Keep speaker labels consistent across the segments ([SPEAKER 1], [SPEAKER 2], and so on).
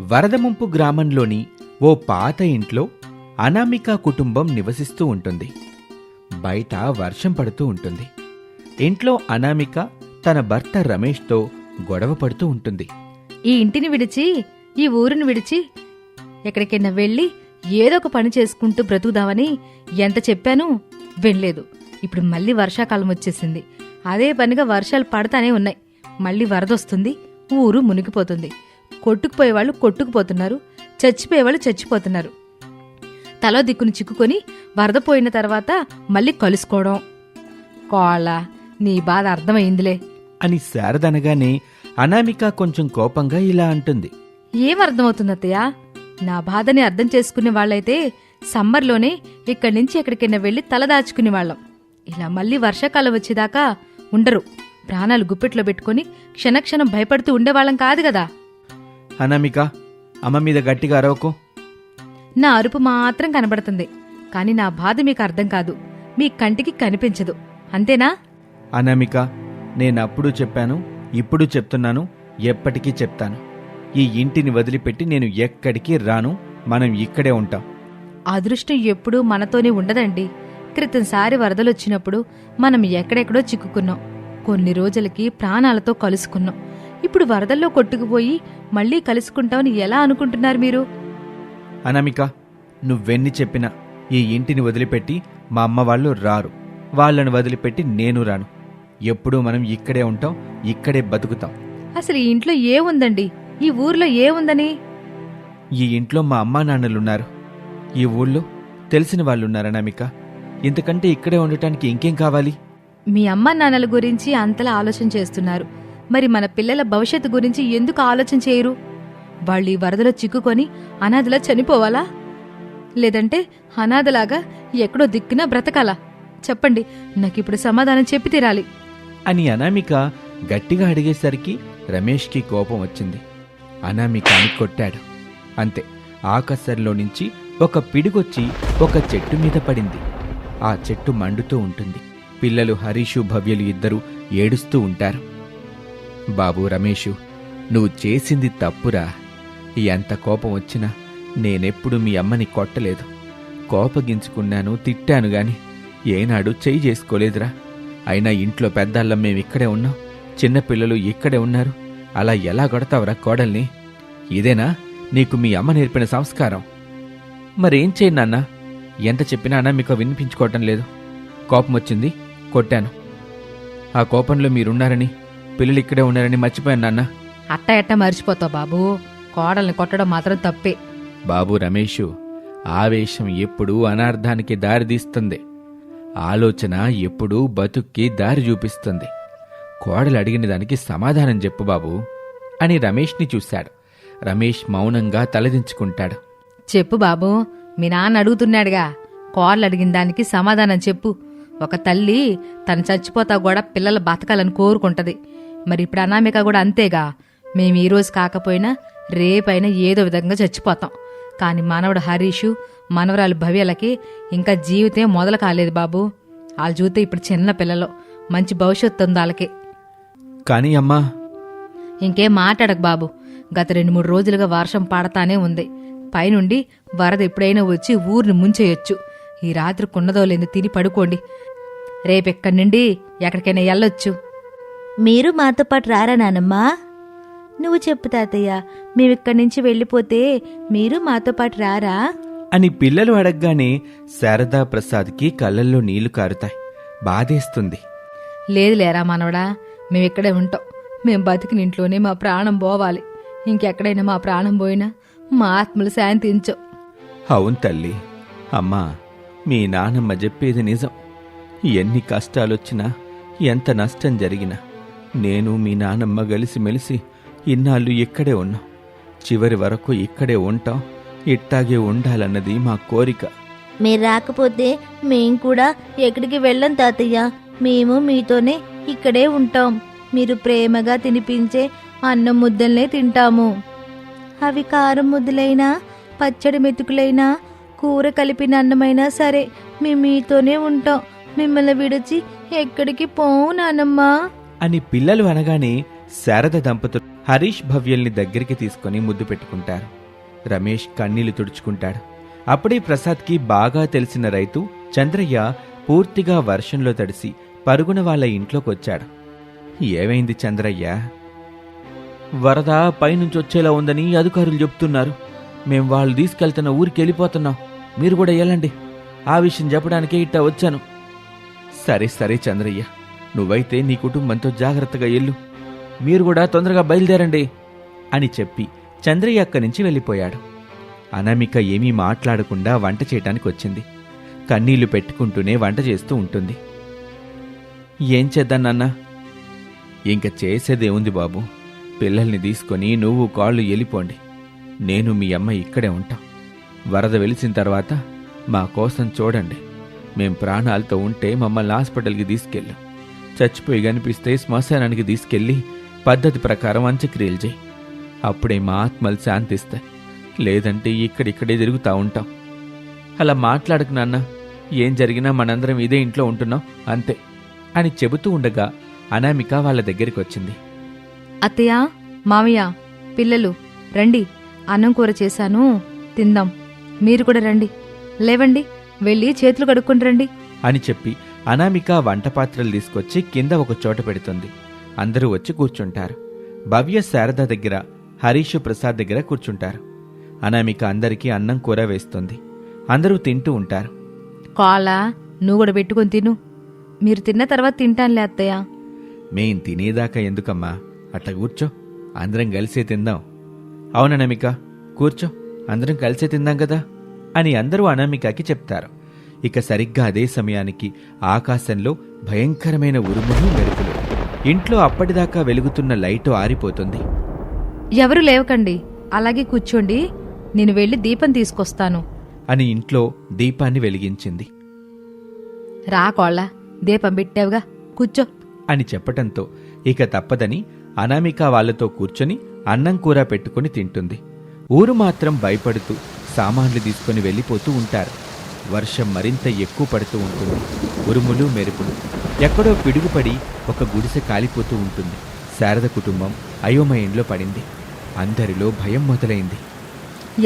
[SPEAKER 1] వరదముంపు గ్రామంలోని ఓ పాత ఇంట్లో అనామిక కుటుంబం నివసిస్తూ ఉంటుంది. బయట వర్షం పడుతూ ఉంటుంది. ఇంట్లో అనామిక తన భర్త రమేష్తో గొడవ పడుతూ ఉంటుంది.
[SPEAKER 2] ఈ ఇంటిని విడిచి ఈ ఊరిని విడిచి ఎక్కడికైనా వెళ్ళి ఏదో ఒక పని చేసుకుంటూ బ్రతుకుదామని ఎంత చెప్పాను వెళ్ళలేదు ఇప్పుడు మళ్ళీ వర్షాకాలం వచ్చేసింది. అదే పనిగా వర్షాలు పడతానే ఉన్నాయి. మళ్ళీ వరదొస్తుంది ఊరు మునిగిపోతుంది. కొట్టుకుపోయేవాళ్ళు కొట్టుకుపోతున్నారు చచ్చిపోయేవాళ్ళు చచ్చిపోతున్నారు. తలో దిక్కును చిక్కుకొని వరద పోయిన తర్వాత మళ్ళీ కలుసుకోవడం. కోళ్ళ నీ బాధ అర్థమైందిలే.
[SPEAKER 1] అని శారదనగానే అనామిక కొంచెం కోపంగా ఇలా అంటుంది.
[SPEAKER 2] ఏం అర్థమవుతుంది అత్తయ్య నా బాధని అర్థం చేసుకునే వాళ్ళైతే సమ్మర్లోనే ఇక్కడి నుంచి ఎక్కడికైనా వెళ్ళి తలదాచుకునే వాళ్ళం. ఇలా మళ్ళీ వర్షాకాలం వచ్చేదాకా ఉండరు. ప్రాణాలు గుప్పెట్లో పెట్టుకొని క్షణక్షణం భయపడుతూ ఉండేవాళ్ళం కాదు కదా.
[SPEAKER 1] అనామిక అమ్మ మీద గట్టిగా అరవకు.
[SPEAKER 2] నా అరుపు మాత్రం కనబడుతుంది కానీ నా బాధ మీకు అర్థం కాదు మీ కంటికి కనిపించదు అంతేనా?
[SPEAKER 1] అనామిక నేనప్పుడు చెప్పాను ఇప్పుడు చెప్తున్నాను ఎప్పటికీ చెప్తాను. ఈ ఇంటిని వదిలిపెట్టి నేను ఎక్కడికి రాను మనం ఇక్కడే ఉంటాం.
[SPEAKER 2] అదృష్టం ఎప్పుడూ మనతోనే ఉండదండి. క్రితంసారి వరదలొచ్చినప్పుడు మనం ఎక్కడెక్కడో చిక్కుకున్నాం. కొన్ని రోజులకి ప్రాణాలతో కలుసుకున్నాం. ఇప్పుడు వరదల్లో కొట్టుకుపోయి మళ్ళీ కలుసుకుంటామని ఎలా అనుకుంటున్నారు మీరు?
[SPEAKER 1] అనామిక నువ్వెన్ని చెప్పినా ఈ ఇంటిని వదిలిపెట్టి మా అమ్మ వాళ్ళు రారు. వాళ్ళను వదిలిపెట్టి నేను రాను. ఎప్పుడూ మనం ఇక్కడే ఉంటాం ఇక్కడే బతుకుతాం.
[SPEAKER 2] అసలు ఈ ఇంట్లో ఏముందండి ఈ ఊర్లో ఏముందని
[SPEAKER 1] ఈ ఇంట్లో మా అమ్మా నాన్నలున్నారు. ఈ ఊళ్ళో తెలిసిన వాళ్ళున్నారు అనామిక. ఇంతకంటే ఇక్కడే ఉండటానికి ఇంకేం కావాలి?
[SPEAKER 2] మీ అమ్మ నాన్నల గురించి అంతలా ఆలోచన చేస్తున్నారు. మరి మన పిల్లల భవిష్యత్తు గురించి ఎందుకు ఆలోచన చేయరు? వాళ్ళు ఈ వరదలో చిక్కుకొని అనాథలా చనిపోవాలా? లేదంటే అనాథలాగా ఎక్కడో దిక్కున బ్రతకాలా? చెప్పండి నాకిప్పుడు సమాధానం చెప్పి తీరాలి.
[SPEAKER 1] అని అనామిక గట్టిగా అడిగేసరికి రమేష్కి కోపం వచ్చింది. అనామికాని కొట్టాడు అంతే ఆకాశంలో నుంచి ఒక పిడుగొచ్చి ఒక చెట్టు మీద పడింది. ఆ చెట్టు మండుతూ ఉంటుంది. పిల్లలు హరీషు భవ్యలు ఇద్దరూ ఏడుస్తూ ఉంటారు. బాబు రమేషు నువ్వు చేసింది తప్పురా. ఎంత కోపం వచ్చినా నేనెప్పుడు మీ అమ్మని కొట్టలేదు. కోపగించుకున్నాను తిట్టాను గాని ఏనాడు చెయ్యి చేసుకోలేదురా. అయినా ఇంట్లో పెద్దాళ్ళం మేమిక్కడే ఉన్నాం చిన్నపిల్లలు ఇక్కడే ఉన్నారు. అలా ఎలా కొడతావురా కోడల్ని? ఇదేనా? నీకు మీ అమ్మ నేర్పిన సంస్కారం. మరేం చేయండి నాన్న? ఎంత చెప్పినా అన్న మీకు వినిపించుకోవటం లేదు. కోపం వచ్చింది కొట్టాను. ఆ కోపంలో మీరున్నారని పిల్లలు ఇక్కడే ఉన్నారని మర్చిపోయాను నాన్న.
[SPEAKER 2] అట్ట ఎట్ట మర్చిపోతావు బాబు? కోడల్ని కొట్టడం మాత్రం తప్పే.
[SPEAKER 1] బాబు రమేషు ఆవేశం ఎప్పుడూ అనార్థానికి దారితీస్తుంది ఆలోచన ఎప్పుడూ బతుక్కి దారి చూపిస్తుంది. కోడలు అడిగిన దానికి సమాధానం చెప్పు బాబు అని రమేష్ని చూశాడు. రమేష్ మౌనంగా తలదించుకుంటాడు.
[SPEAKER 2] చెప్పు బాబు మీ నాన్న అడుగుతున్నాడుగా. కోర్లు అడిగిన దానికి సమాధానం చెప్పు. ఒక తల్లి తను చచ్చిపోతా కూడా పిల్లలు బతకాలని కోరుకుంటది. మరి ఇప్పుడు అనామిక కూడా అంతేగా. మేము ఈ రోజు కాకపోయినా రేపైనా ఏదో విధంగా చచ్చిపోతాం. కానీ మనవడు హరీషు మనవరాలు భవ్యలకి ఇంకా జీవితం మొదలు కాలేదు బాబు. వాళ్ళు చూస్తే ఇప్పుడు చిన్న పిల్లలు మంచి భవిష్యత్తు ఉంది వాళ్ళకి.
[SPEAKER 1] కానీ అమ్మా.
[SPEAKER 2] ఇంకేం మాట్లాడకు బాబు. గత రెండు మూడు రోజులుగా వర్షం పడతానే ఉంది. పైనుండి వరద ఎప్పుడైనా వచ్చి ఊరిని ముంచేయొచ్చు. ఈ రాత్రి కున్నదో లేదో తిని పడుకోండి. రేపెక్కడి నుండి ఎక్కడికైనా వెళ్ళొచ్చు.
[SPEAKER 3] మీరు మాతో పాటు రారా నానమ్మా? నువ్వు చెప్పు తాతయ్య మేమిక్కడి నుంచి వెళ్ళిపోతే మీరు మాతో పాటు రారా?
[SPEAKER 1] అని పిల్లలు అడగగానే శారదా ప్రసాద్కి కళ్ళల్లో నీళ్ళు కారుతాయి. బాధేస్తుంది.
[SPEAKER 2] లేదు లేరా మనవడా మేము ఇక్కడే ఉంటాం. మేము బతికిన ఇంట్లోనే మా ప్రాణం పోవాలి. ఇంకెక్కడైనా మా ప్రాణం పోయినా మా ఆత్మలు శాంతించవు.
[SPEAKER 1] అవును తల్లి. అమ్మా మీ నానమ్మ చెప్పేది నిజం. ఎన్ని కష్టాలొచ్చినా ఎంత నష్టం జరిగినా నేను మీ నానమ్మ కలిసిమెలిసి ఇన్నాళ్ళు ఇక్కడే ఉన్నాం. చివరి వరకు ఇక్కడే ఉంటాం. ఇట్టాగే ఉండాలన్నది మా కోరిక.
[SPEAKER 3] మీరు రాకపోతే మేం కూడా ఎక్కడికి వెళ్ళం తాతయ్య. మేము మీతోనే ఇక్కడే ఉంటాం. మీరు ప్రేమగా తినిపించే అన్నం ముద్దల్నే తింటాము. అవి కారం ముద్దలైనా పచ్చడి మెతుకులైనా కూర కలిపిన అన్నమైనా సరే మేము మీతోనే ఉంటాం. మిమ్మల్ని విడిచి ఎక్కడికి పోవు నానమ్మా.
[SPEAKER 1] అని పిల్లలు అనగానే శారద దంపతులు హరీష్ భవ్యల్ని దగ్గరికి తీసుకొని ముద్దు పెట్టుకుంటారు. రమేష్ కన్నీళ్ళు తుడుచుకుంటాడు. అప్పుడే ప్రసాద్కి బాగా తెలిసిన రైతు చంద్రయ్య పూర్తిగా వర్షంలో తడిసి పరుగున వాళ్ళ ఇంట్లోకి వచ్చాడు ఏమైంది చంద్రయ్య? వరద పైనుంచి వచ్చేలా ఉందని అధికారులు చెప్తున్నారు. మేం వాళ్ళు తీసుకెళ్తున్న ఊరికి వెళ్ళిపోతున్నాం. మీరు కూడా వెళ్ళండి. ఆ విషయం చెప్పడానికే ఇట్టా వచ్చాను. సరే సరే చంద్రయ్య. నువ్వైతే నీ కుటుంబంతో జాగ్రత్తగా ఎల్లు. మీరు కూడా తొందరగా బయలుదేరండి అని చెప్పి చంద్రయ్య అక్కడి నుంచి వెళ్ళిపోయాడు. అనామిక ఏమీ మాట్లాడకుండా వంట చేయటానికి వచ్చింది. కన్నీళ్ళు పెట్టుకుంటూనే వంట చేస్తూ ఉంటుంది. ఏం చేద్దానన్నా ఇంక చేసేదేముంది బాబు. పిల్లల్ని తీసుకొని నువ్వు కాళ్ళు వెళ్ళిపోండి నేను మీ అమ్మ ఇక్కడే ఉంటాం. వరద వెలిసిన తర్వాత మా కోసం చూడండి. మేం ప్రాణాలతో ఉంటే మమ్మల్ని హాస్పిటల్కి తీసుకెళ్ళు. చచ్చిపోయి కనిపిస్తే శ్మశానానికి తీసుకెళ్ళి పద్ధతి ప్రకారం అంత్యక్రియలు చేయి. అప్పుడే మా ఆత్మలు శాంతిస్తాయి. లేదంటే ఇక్కడిక్కడే తిరుగుతూ ఉంటాం. అలా మాట్లాడకు నాన్న. ఏం జరిగినా మనందరం ఇదే ఇంట్లో ఉంటున్నాం. అంతే. అని చెబుతూ ఉండగా అనామిక వాళ్ళ దగ్గరికి వచ్చింది.
[SPEAKER 2] అత్తయ్య మామయ్య పిల్లలు రండి. అన్నం కూర చేశాను. తిందాం. మీరు కూడా రండి. లేవండి. వెళ్ళి చేతులు కడుక్కొని రండి.
[SPEAKER 1] అని చెప్పి అనామిక వంట పాత్రలు తీసుకొచ్చి కింద ఒక చోట పెడుతుంది. అందరూ వచ్చి కూర్చుంటారు. భవ్య శారద దగ్గర హరీష్ ప్రసాద్ దగ్గర కూర్చుంటారు. అనామిక అందరికీ అన్నం కూర వేస్తుంది. అందరూ తింటూ ఉంటారు.
[SPEAKER 2] కాళ్ళ నువ్వు కూడా పెట్టుకొని తిను. మీరు తిన్న తర్వాత తింటానులే అత్తయ్య.
[SPEAKER 1] మేం తినేదాకా ఎందుకమ్మా? అట్లా కూర్చో. అందరం కలిసే తిందాం. అవును అనామిక కూర్చో. అందరం కలిసే తిందాం కదా? అని అందరూ అనామికకి చెప్తారు. ఇక సరిగ్గా అదే సమయానికి ఆకాశంలో భయంకరమైన ఉరుములు మెరుపులు. ఇంట్లో అప్పటిదాకా వెలుగుతున్న లైటు ఆరిపోతుంది.
[SPEAKER 2] ఎవరు లేవకండి. అలాగే కూర్చోండి. నేను వెళ్ళి దీపం తీసుకొస్తాను.
[SPEAKER 1] అని ఇంట్లో దీపాన్ని వెలిగించింది.
[SPEAKER 2] రా కోళ్ళ దీపం పెట్టావుగా కూర్చో.
[SPEAKER 1] అని చెప్పటంతో ఇక తప్పదని అనామిక వాళ్ళతో కూర్చొని అన్నం కూర పెట్టుకుని తింటుంది. ఊరు మాత్రం భయపడుతూ సామాన్లు తీసుకొని వెళ్ళిపోతూ ఉంటారు. వర్షం మరింత ఎక్కువ పడుతూ ఉంటుంది. ఉరుములు మెరుపులు. ఎక్కడో పిడుగుపడి ఒక గుడిసె కాలిపోతూ ఉంటుంది. శారద కుటుంబం అయోమయంలో పడింది. అందరిలో భయం మొదలైంది.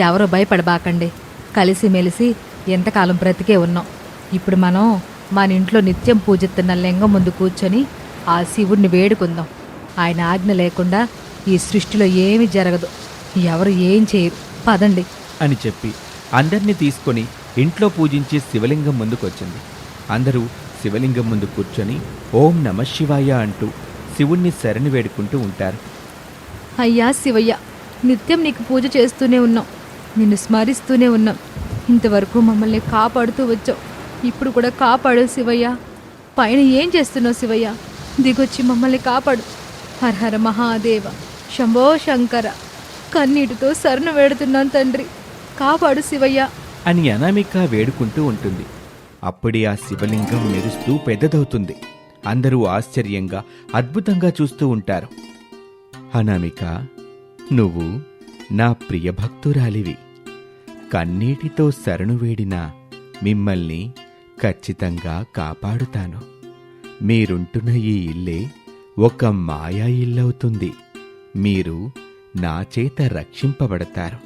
[SPEAKER 2] ఎవరో భయపడబాకండి. కలిసిమెలిసి ఎంతకాలం బ్రతికే ఉన్నాం. ఇప్పుడు మనం మన ఇంట్లో నిత్యం పూజిస్తున్న లింగం ముందు కూర్చొని ఆ శివుణ్ణి వేడుకుందాం. ఆయన ఆజ్ఞ లేకుండా ఈ సృష్టిలో ఏమీ జరగదు. ఎవరు ఏం చేయరు. పదండి.
[SPEAKER 1] అని చెప్పి అందర్నీ తీసుకొని ఇంట్లో పూజించే శివలింగం ముందుకొచ్చింది. అందరూ శివలింగం ముందు కూర్చొని ఓం నమ శివాయ అంటూ శివుణ్ణి శరణి వేడుకుంటూ ఉంటారు.
[SPEAKER 2] అయ్యా శివయ్య నిత్యం నీకు పూజ చేస్తూనే ఉన్నాం. నిన్ను స్మరిస్తూనే ఉన్నాం. ఇంతవరకు మమ్మల్ని కాపాడుతూ వచ్చావు. ఇప్పుడు కూడా కాపాడు శివయ్య. పైన ఏం చేస్తున్నావు శివయ్య? దిగొచ్చి మమ్మల్ని కాపాడు. హరహర మహాదేవ శంభో శంకర కన్నీటితో శరణు వేడుతున్నాను తండ్రి. కాపాడు శివయ్య.
[SPEAKER 1] అని అనామిక వేడుకుంటూ ఉంటుంది. అప్పుడే ఆ శివలింగం మెరుస్తూ పెద్దదవుతుంది. అందరూ ఆశ్చర్యంగా అద్భుతంగా చూస్తూ ఉంటారు. అనామిక నువ్వు నా ప్రియ భక్తురాలివి. కన్నీటితో శరణు వేడిన మిమ్మల్ని ఖచ్చితంగా కాపాడుతాను. మీరుంటున్న ఈ ఇల్లే ఒక మాయా ఇల్లవుతుంది. మీరు నా చేత రక్షింపబడతారు.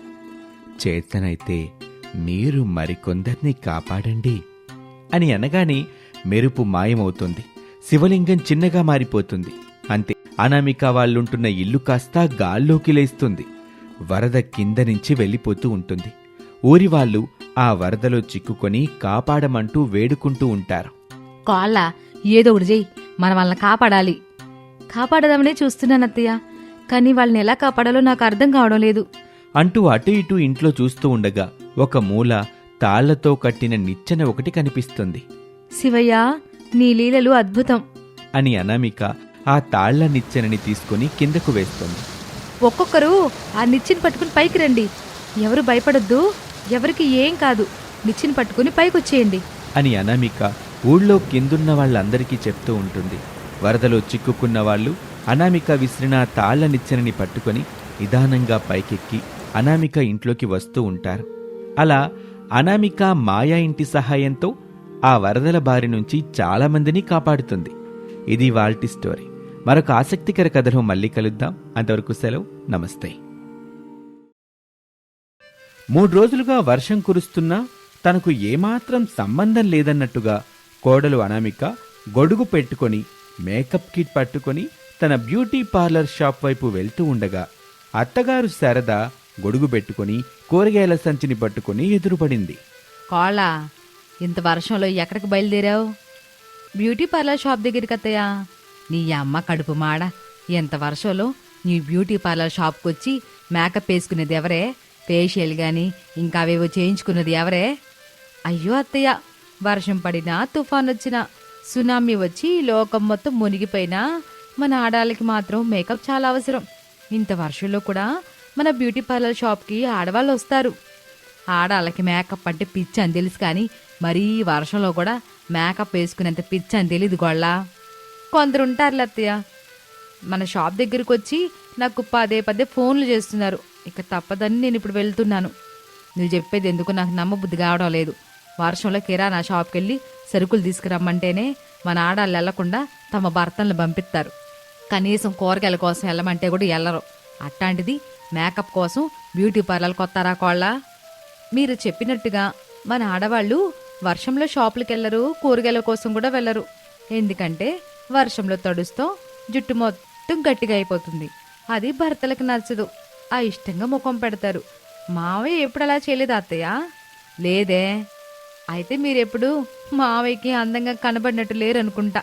[SPEAKER 1] చేతనైతే మీరు మరికొందరిని కాపాడండి అని అనగానే మెరుపు మాయమవుతుంది. శివలింగం చిన్నగా మారిపోతుంది. అంతే అనామిక వాళ్ళుంటున్న ఇల్లు కాస్త గాల్లోకి లేస్తుంది. వరద కింద నుంచి వెళ్ళిపోతూ ఉంటుంది. ఊరి వాళ్ళు ఆ వరదలో చిక్కుకొని కాపాడమంటూ వేడుకుంటూ ఉంటారు.
[SPEAKER 2] కాళ్ళ ఏదో ఒకటి చెయ్యి మన వాళ్ళని కాపాడాలి. కాపాడదామనే చూస్తున్నాను అత్తయ్య. కానీ వాళ్ళని ఎలా కాపాడాలో నాకు అర్థం కావడం లేదు.
[SPEAKER 1] అంటూ అటు ఇటు ఇంట్లో చూస్తూ ఉండగా ఒక మూల తాళ్ళతో కట్టిన నిచ్చెన ఒకటి కనిపిస్తుంది.
[SPEAKER 2] శివయ్య నీ లీలలు అద్భుతం.
[SPEAKER 1] అని అనామిక ఆ తాళ్ళ నిచ్చెనని తీసుకుని కిందకు వేస్తుంది.
[SPEAKER 2] ఒక్కొక్కరు ఆ నిచ్చిని పట్టుకుని పైకి రండి. ఎవరు భయపడొద్దు ఎవరికి ఏం కాదు. నిచ్చిని పట్టుకుని పైకొచ్చేయండి.
[SPEAKER 1] అని అనామిక ఊళ్ళో కిందున్న వాళ్ళందరికీ చెప్తూ ఉంటుంది. వరదలో చిక్కుకున్న వాళ్ళు అనామిక విసిరిన తాళ్ళ నిచ్చెనని పట్టుకొని నిదానంగా పైకెక్కి అనామిక ఇంట్లోకి వస్తూ ఉంటారు. అలా అనామిక మాయా ఇంటి సహాయంతో ఆ వరదల బారి నుంచి చాలా మందిని కాపాడుతుంది. ఇది వాల్టి స్టోరీ. మరొక ఆసక్తికర కథలో మళ్ళీ కలుద్దాం. అంతవరకు సెలవు. నమస్తే. మూడు రోజులుగా వర్షం కురుస్తున్నా తనకు ఏమాత్రం సంబంధం లేదన్నట్టుగా కోడలు అనామిక గొడుగు పెట్టుకొని మేకప్ కిట్ పట్టుకొని తన బ్యూటీ పార్లర్ షాప్ వైపు వెళ్తూ ఉండగా అత్తగారు శారద గొడుగు పెట్టుకొని కూరగాయల సంచిని పట్టుకుని ఎదురుపడింది.
[SPEAKER 2] కోళ్ళ ఇంత వర్షంలో ఎక్కడికి బయలుదేరావు? బ్యూటీ పార్లర్ షాప్ దగ్గరికి అత్తయ్యా. నీ అమ్మ కడుపు మాడ. ఎంత వర్షంలో నీ బ్యూటీ పార్లర్ షాప్కి వచ్చి మేకప్ వేసుకునేది ఎవరే? ఫేషియల్ కానీ ఇంకా అవేవో చేయించుకున్నది ఎవరే? అయ్యో అత్తయ్య వర్షం పడినా తుఫాన్ వచ్చినా సునామీ వచ్చి లోకం మొత్తం మునిగిపోయినా మన ఆడాళ్ళకి మాత్రం మేకప్ చాలా అవసరం. ఇంత వర్షంలో కూడా మన బ్యూటీ పార్లర్ షాప్కి ఆడవాళ్ళు వస్తారు. ఆడాళ్ళకి మేకప్ అంటే పిచ్చి అని తెలుసు కానీ మరీ వర్షంలో కూడా మేకప్ వేసుకునేంత పిచ్చి అని తెలియదు గొళ్ళ. కొందరు ఉంటారు అత్తయ్య. మన షాప్ దగ్గరికి వచ్చి నాకు పదే పదే ఫోన్లు చేస్తున్నారు. ఇక తప్పదని నేను ఇప్పుడు వెళ్తున్నాను. నువ్వు చెప్పేది ఎందుకు నాకు నమ్మబుద్ధి కావడం లేదు. వర్షంలో కిరాణా షాప్కి వెళ్ళి సరుకులు తీసుకురమ్మంటేనే మన ఆడాళ్ళు వెళ్ళకుండా తమ భర్తలను పంపిస్తారు. కనీసం కూరగాయల కోసం వెళ్ళమంటే కూడా వెళ్ళరు. అట్లాంటిది మేకప్ కోసం బ్యూటీ పార్లర్ కొత్తారా కోళ్ళ? మీరు చెప్పినట్టుగా మన ఆడవాళ్ళు వర్షంలో షాపులకు వెళ్ళరు కూరగాయల కోసం కూడా వెళ్ళరు. ఎందుకంటే వర్షంలో తడుస్తూ జుట్టు మొత్తం గట్టిగా అయిపోతుంది. అది భర్తలకు నచ్చదు. ఆ ఇష్టంగా ముఖం పెడతారు. మావయ్య ఎప్పుడు అలా చేయలేదు అత్తయ్య? లేదే. అయితే మీరెప్పుడు మావయ్యకి అందంగా కనబడినట్టు లేరనుకుంటా.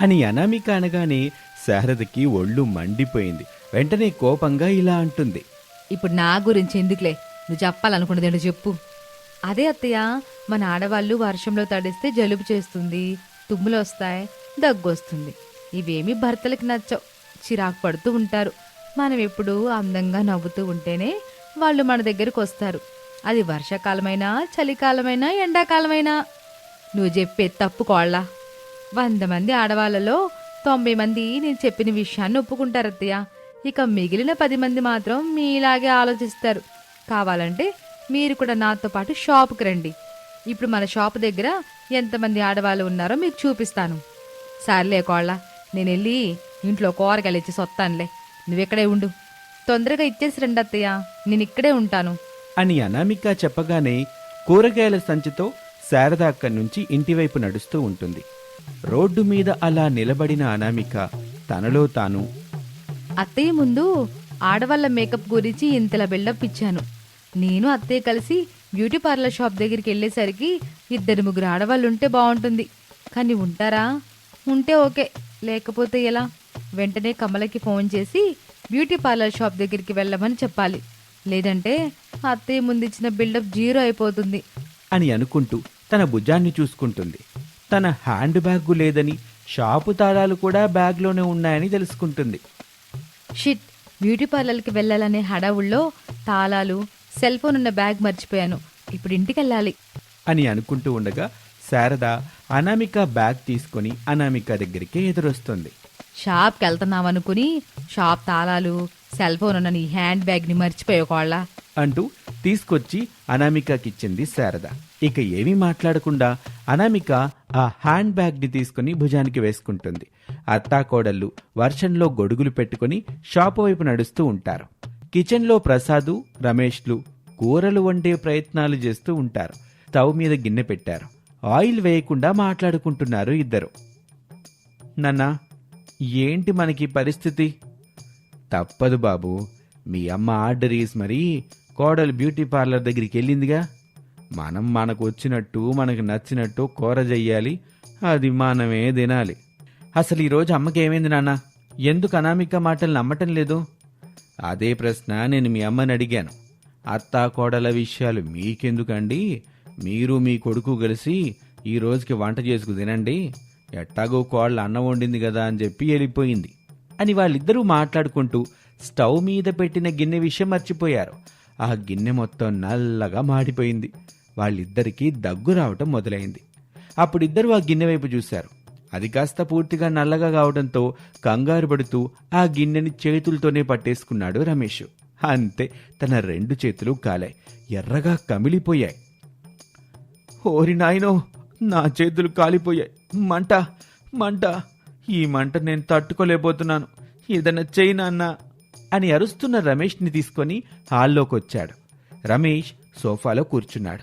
[SPEAKER 1] అని అనామిక అనగానే శారదకి ఒళ్ళు మండిపోయింది. వెంటనే కోపంగా ఇలా అంటుంది.
[SPEAKER 2] ఇప్పుడు నా గురించి ఎందుకులే? నువ్వు చెప్పాలనుకున్నది ఏంటో చెప్పు. అదే అత్తయ్య మన ఆడవాళ్ళు వర్షంలో తడిస్తే జలుబు చేస్తుంది తుమ్ములు వస్తాయి దగ్గు వస్తుంది. ఇవేమీ భర్తలకు నచ్చవు. చిరాకు పడుతూ ఉంటారు. మనం ఎప్పుడు అందంగా నవ్వుతూ ఉంటేనే వాళ్ళు మన దగ్గరకు వస్తారు. అది వర్షాకాలమైనా చలికాలమైనా ఎండాకాలమైనా. నువ్వు చెప్పే తప్పు కోళ్ళ. వంద మంది ఆడవాళ్ళలో తొంభై మంది నేను చెప్పిన విషయాన్ని ఒప్పుకుంటారు అత్తయ్య. ఇక మిగిలిన పది మంది మాత్రం మీలాగే ఆలోచిస్తారు. కావాలంటే మీరు కూడా నాతో పాటు షాపుకి రండి. ఇప్పుడు మన షాప్ దగ్గర ఎంతమంది ఆడవాళ్ళు ఉన్నారో మీకు చూపిస్తాను. సర్లే కోళ్ళ నేను వెళ్ళి ఇంట్లో కూరగాయలు ఇచ్చి సొత్తానులే. నువ్వెక్కడే ఉండు. తొందరగా ఇచ్చేసి రండి అత్తయ్య. నేను ఇక్కడే ఉంటాను.
[SPEAKER 1] అని అనామిక చెప్పగానే కూరగాయల సంచితో శారద అక్కడి నుంచి ఇంటివైపు నడుస్తూ ఉంటుంది. రోడ్డు మీద అలా నిలబడిన అనామిక తనలో తాను
[SPEAKER 2] అత్తయ్య ముందు ఆడవాళ్ళ మేకప్ గురించి ఇంతలా బిల్డప్ ఇచ్చాను. నేను అత్తయ్య కలిసి బ్యూటీ పార్లర్ షాప్ దగ్గరికి వెళ్ళేసరికి ఇద్దరు ముగ్గురు ఆడవాళ్ళు ఉంటే బాగుంటుంది. కానీ ఉంటారా? ఉంటే ఓకే. లేకపోతే ఎలా? వెంటనే కమలకి ఫోన్ చేసి బ్యూటీ పార్లర్ షాప్ దగ్గరికి వెళ్ళమని చెప్పాలి. లేదంటే అత్తయ్య ముందు ఇచ్చిన బిల్డప్ జీరో అయిపోతుంది.
[SPEAKER 1] అని అనుకుంటూ తన భుజాన్ని చూసుకుంటుంది. తన హ్యాండ్ బ్యాగ్ లేదని షాపు తాళాలు కూడా బ్యాగ్లోనే ఉన్నాయని తెలుసుకుంటుంది.
[SPEAKER 2] షిట్ బ్యూటీ పార్లర్కి వెళ్ళాలనే హడావుల్లో తాళాలు సెల్ ఫోన్ ఉన్న బ్యాగ్ మర్చిపోయాను. ఇప్పుడు ఇంటికి వెళ్ళాలి
[SPEAKER 1] అని అనుకుంటూ ఉండగా శారద అనామిక బ్యాగ్ తీసుకొని అనామిక దగ్గరికి ఎదురొస్తుంది.
[SPEAKER 2] షాప్కి వెళ్తున్నాం అనుకుని షాప్ తాళాలు సెల్ ఫోన్ ఉన్న నీ హ్యాండ్ బ్యాగ్ని మర్చిపోయేకోళ్ళ
[SPEAKER 1] అంటూ తీసుకొచ్చి అనామికకిచ్చింది శారద. ఇక ఏమీ మాట్లాడకుండా అనామిక ఆ హ్యాండ్ బ్యాగ్ని తీసుకుని భుజానికి వేసుకుంటుంది. అత్తాకోడళ్ళు వర్షంలో గొడుగులు పెట్టుకుని షాపు వైపు నడుస్తూ ఉంటారు. కిచెన్లో ప్రసాదు రమేష్లు కూరలు వండే ప్రయత్నాలు చేస్తూ ఉంటారు. స్టవ్ మీద గిన్నె పెట్టారు. ఆయిల్ వేయకుండా మాట్లాడుకుంటున్నారు ఇద్దరు. నన్నా ఏంటి మనకి పరిస్థితి? తప్పదు బాబు. మీ అమ్మ ఆర్డర్ ఈస్ మరి కోడలు బ్యూటీ పార్లర్ దగ్గరికి వెళ్ళిందిగా? మనం మనకు వచ్చినట్టు మనకు నచ్చినట్టు కూర చెయ్యాలి అది మనమే తినాలి. అసలు ఈరోజు అమ్మకి ఏమైంది నాన్న? ఎందుకు అనామిక మాటలు నమ్మటం లేదు? అదే ప్రశ్న నేను మీ అమ్మని అడిగాను. అత్తా కోడల విషయాలు మీకెందుకండి? మీరు మీ కొడుకు కలిసి ఈ రోజుకి వంట చేసుకు తినండి. ఎట్టాగో కోళ్ళ అన్నం వండింది కదా అని చెప్పి వెళ్ళిపోయింది. అని వాళ్ళిద్దరూ మాట్లాడుకుంటూ స్టవ్ మీద పెట్టిన గిన్నె విషయం మర్చిపోయారు. ఆ గిన్నె మొత్తం నల్లగా మాడిపోయింది. వాళ్ళిద్దరికీ దగ్గు రావటం మొదలైంది. అప్పుడిద్దరూ ఆ గిన్నె వైపు చూశారు. అది కాస్త పూర్తిగా నల్లగా కావడంతో కంగారు పడుతూ ఆ గిన్నెని చేతులతోనే పట్టేసుకున్నాడు రమేష్. అంతే తన రెండు చేతులు కాలాయి ఎర్రగా కమిలిపోయాయి. ఓరి నాయనో నా చేతులు కాలిపోయాయి. మంట మంట ఈ మంట నేను తట్టుకోలేకపోతున్నాను. ఏదైనా చెయ్యి నాన్న. అని అరుస్తున్న రమేష్ని తీసుకొని హాల్లోకి వచ్చాడు రమేష్ సోఫాలో కూర్చున్నాడు.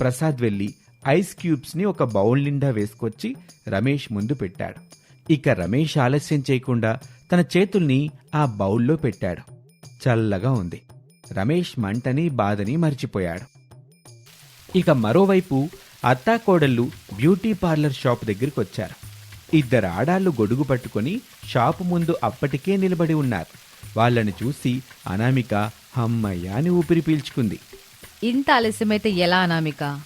[SPEAKER 1] ప్రసాద్ వెళ్ళి ఐస్ క్యూబ్స్ని ఒక బౌల్ నిండా వేసుకొచ్చి రమేష్ ముందు పెట్టాడు. ఇక రమేష్ ఆలస్యం చేయకుండా తన చేతుల్ని ఆ బౌల్లో పెట్టాడు. చల్లగా ఉంది. రమేష్ మంటని బాధని మర్చిపోయాడు. ఇక మరోవైపు అత్తాకోడళ్ళు బ్యూటీ పార్లర్ షాప్ దగ్గరికి వచ్చారు ఇద్దరు ఆడాళ్ళు గొడుగు పట్టుకొని షాపు ముందు అప్పటికే నిలబడి ఉన్నారు. వాళ్ళని చూసి అనామిక హమ్మయ్య అని ఊపిరి పీల్చుకుంది.
[SPEAKER 2] ఇంత ఆలస్యమైతే ఎలా అనామిక?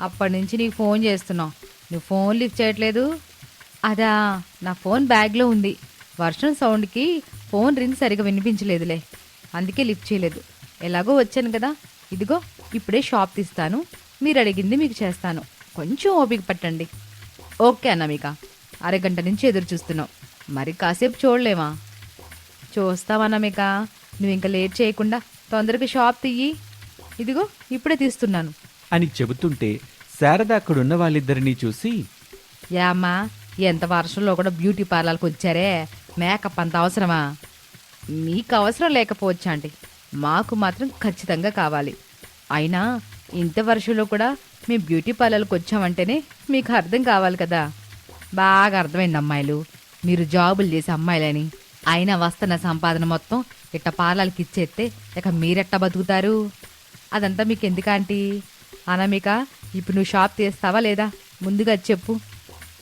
[SPEAKER 2] అప్పటి నుంచి నీకు ఫోన్ చేస్తున్నావు నువ్వు ఫోన్ లిఫ్ట్ చేయట్లేదు? అదా నా ఫోన్ బ్యాగ్లో ఉంది. వర్షం సౌండ్కి ఫోన్ రింగ్ సరిగా వినిపించలేదులే. అందుకే లిఫ్ట్ చేయలేదు. ఎలాగో వచ్చాను కదా. ఇదిగో ఇప్పుడే షాప్ తీస్తాను. మీరు అడిగింది మీకు చేస్తాను. కొంచెం ఓపిక పట్టండి. ఓకే అనామిక. అరగంట నుంచి ఎదురు చూస్తున్నాం. మరి కాసేపు చూడలేమా? చూస్తావనమిక నువ్వు ఇంకా లేట్ చేయకుండా తొందరగా షాప్ తీయి. ఇదిగో ఇప్పుడే తీస్తున్నాను.
[SPEAKER 1] అని చెబుతుంటే శారద అక్కడున్న వాళ్ళిద్దరినీ చూసి
[SPEAKER 2] యామ్మా ఎంత వర్షంలో కూడా బ్యూటీ పార్లర్కి వచ్చారే? మేకప్ అంత అవసరమా? మీకు అవసరం లేకపోవచ్చా అండి మాకు మాత్రం ఖచ్చితంగా కావాలి. అయినా ఇంత వర్షంలో కూడా మేము బ్యూటీ పార్లర్కి వచ్చామంటేనే మీకు అర్థం కావాలి కదా. బాగా అర్థమైంది అమ్మాయిలు. మీరు జాబులు చేసే అమ్మాయిలని. అయినా వస్తున్న సంపాదన మొత్తం ఇట్ట పార్లర్కి ఇచ్చేస్తే ఇక మీరెట్ట బతుకుతారు? అదంతా మీకు ఎందుకంటీ అనామిక ఇప్పుడు నువ్వు షాప్ తీస్తావా లేదా? ముందుగా చెప్పు.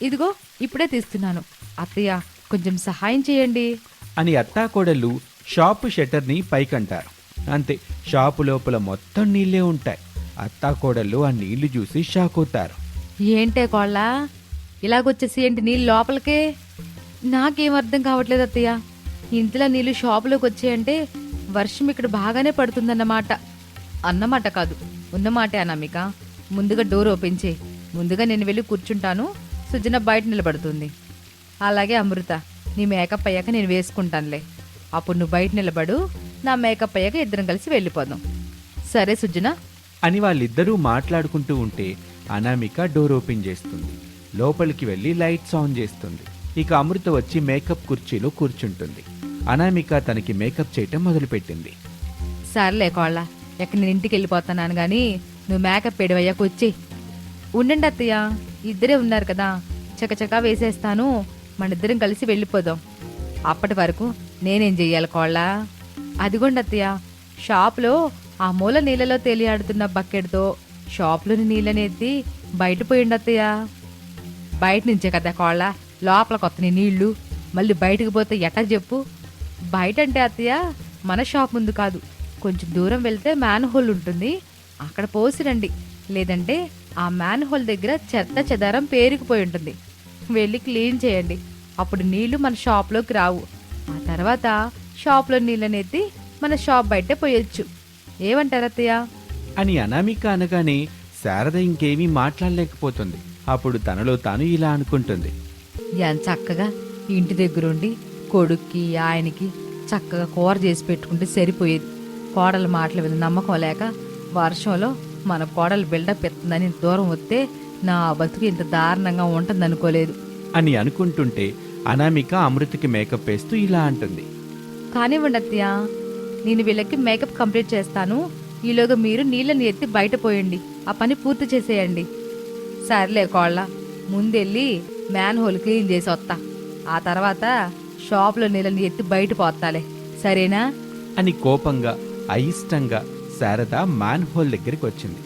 [SPEAKER 2] ఇదిగో ఇప్పుడే తీస్తున్నాను. అత్తయ్య కొంచెం సహాయం చేయండి.
[SPEAKER 1] అని అత్తాకోడళ్ళు షాపు షట్టర్ని పైకంటారు. అంతే షాపు లోపల మొత్తం నీళ్ళే ఉంటాయి. అత్తాకోడళ్ళు ఆ నీళ్ళు చూసి షాక్ అవుతారు.
[SPEAKER 2] ఏంటే కోళ్ళ? ఇలాగొచ్చేసి ఏంటి నీళ్ళు లోపలికే? నాకేం అర్థం కావట్లేదు అత్తయ్య. ఇంతలో నీళ్ళు షాపులోకి వచ్చాయంటే వర్షం ఇక్కడ బాగానే పడుతుందన్నమాట. అన్నమాట కాదు ఉన్నమాటే అనామిక. ముందుగా డోర్ ఓపెన్ చేయి. ముందుగా నేను వెళ్ళి కూర్చుంటాను. సుజన బయట నిలబడుతుంది. అలాగే అమృత నీ మేకప్ అయ్యాక నేను వేసుకుంటానులే. అప్పుడు నువ్వు బయట నిలబడు నా మేకప్ అయ్యాక ఇద్దరం కలిసి వెళ్ళిపోదాం. సరే సుజన.
[SPEAKER 1] అని వాళ్ళిద్దరూ మాట్లాడుకుంటూ ఉంటే అనామిక డోర్ ఓపెన్ చేస్తుంది. లోపలికి వెళ్ళి లైట్స్ ఆన్ చేస్తుంది. ఇక అమృత వచ్చి మేకప్ కుర్చీలో కూర్చుంటుంది. అనామిక తనకి మేకప్ చేయటం మొదలుపెట్టింది.
[SPEAKER 2] సర్లే కోళ్ళ ఎక్కడ నేను ఇంటికి వెళ్ళిపోతున్నాను కానీ నువ్వు మేకప్ పెడవయ్యాక వచ్చి ఉండండి అత్తయ్య ఇద్దరే ఉన్నారు కదా చకచకా వేసేస్తాను మన ఇద్దరం కలిసి వెళ్ళిపోదాం. అప్పటి వరకు నేనేం చెయ్యాలి కోళ్ళ? అదిగోండి అత్తయ్య షాప్లో ఆ మూల నీళ్ళలో తేలియాడుతున్న బకెట్తో షాప్లోని నీళ్ళని బయట పోయిండి అత్తయ్య. బయట నుంచే కదా కోళ్ళ లోపల కొత్తని నీళ్ళు మళ్ళీ బయటకు పోతే ఎట్టా చెప్పు? బయట అంటే అత్తయ్య మన షాప్ ముందు కాదు. కొంచెం దూరం వెళ్తే మ్యాన్ హోల్ ఉంటుంది. అక్కడ పోసిరండి లేదంటే ఆ మ్యాన్ హోల్ దగ్గర చెత్త చెదారం పేరుకుపోయి ఉంటుంది. వెళ్ళి క్లీన్ చేయండి. అప్పుడు నీళ్ళు మన షాప్లోకి రావు. ఆ తర్వాత షాప్లో నీళ్ళని ఎత్తి మన షాప్ బయట పోయొచ్చు. ఏమంటారు అత్తయ్య?
[SPEAKER 1] అని అనామిక అనగానే శారద ఇంకేమీ మాట్లాడలేకపోతుంది. అప్పుడు తనలో తాను ఇలా అనుకుంటుంది.
[SPEAKER 2] ఎంత చక్కగా ఇంటి దగ్గరుండి కొడుక్కి ఆయనకి చక్కగా కూర చేసి పెట్టుకుంటే సరిపోయేది. కోడల మాటల మీద నమ్మకం లేక వర్షంలో మన కోడలు బిల్డప్ ఎత్తుందని దూరం వస్తే నా బతుకు ఇంత దారుణంగా ఉంటుందనుకోలేదు.
[SPEAKER 1] అని అనుకుంటుంటే అనామిక అమృతకి మేకప్ వేస్తూ ఇలా అంటుంది.
[SPEAKER 2] కానివ్వండి అత్తయ్య నేను వీళ్ళకి మేకప్ కంప్లీట్ చేస్తాను. ఈలోగా మీరు నీళ్ళని ఎత్తి బయట పోయండి. ఆ పని పూర్తి చేసేయండి. సర్లే కోళ్ళ ముందెళ్ళి మ్యాన్ హోల్ క్లీన్ చేసి వస్తా ఆ తర్వాత షాప్లో నీళ్ళని ఎత్తి బయట పోతాలే సరేనా?
[SPEAKER 1] అని కోపంగా అయిష్టంగా శారద మ్యాన్ హోల్ దగ్గరికి వచ్చింది.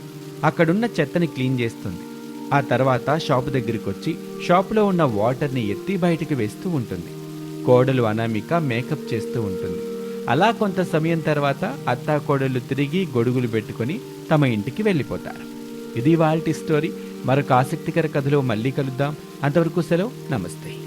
[SPEAKER 1] అక్కడున్న చెత్తని క్లీన్ చేస్తుంది. ఆ తర్వాత షాపు దగ్గరికి వచ్చి షాపులో ఉన్న వాటర్ని ఎత్తి బయటికి వేస్తూ ఉంటుంది. కోడలు అనామిక మేకప్ చేస్తూ ఉంటుంది. అలా కొంత సమయం తర్వాత అత్తా కోడలు తిరిగి గొడుగులు పెట్టుకొని తమ ఇంటికి వెళ్ళిపోతారు. ఇది వాళ్ళ స్టోరీ. మరొక ఆసక్తికర కథలో మళ్ళీ కలుద్దాం. అంతవరకు సెలవు. నమస్తే.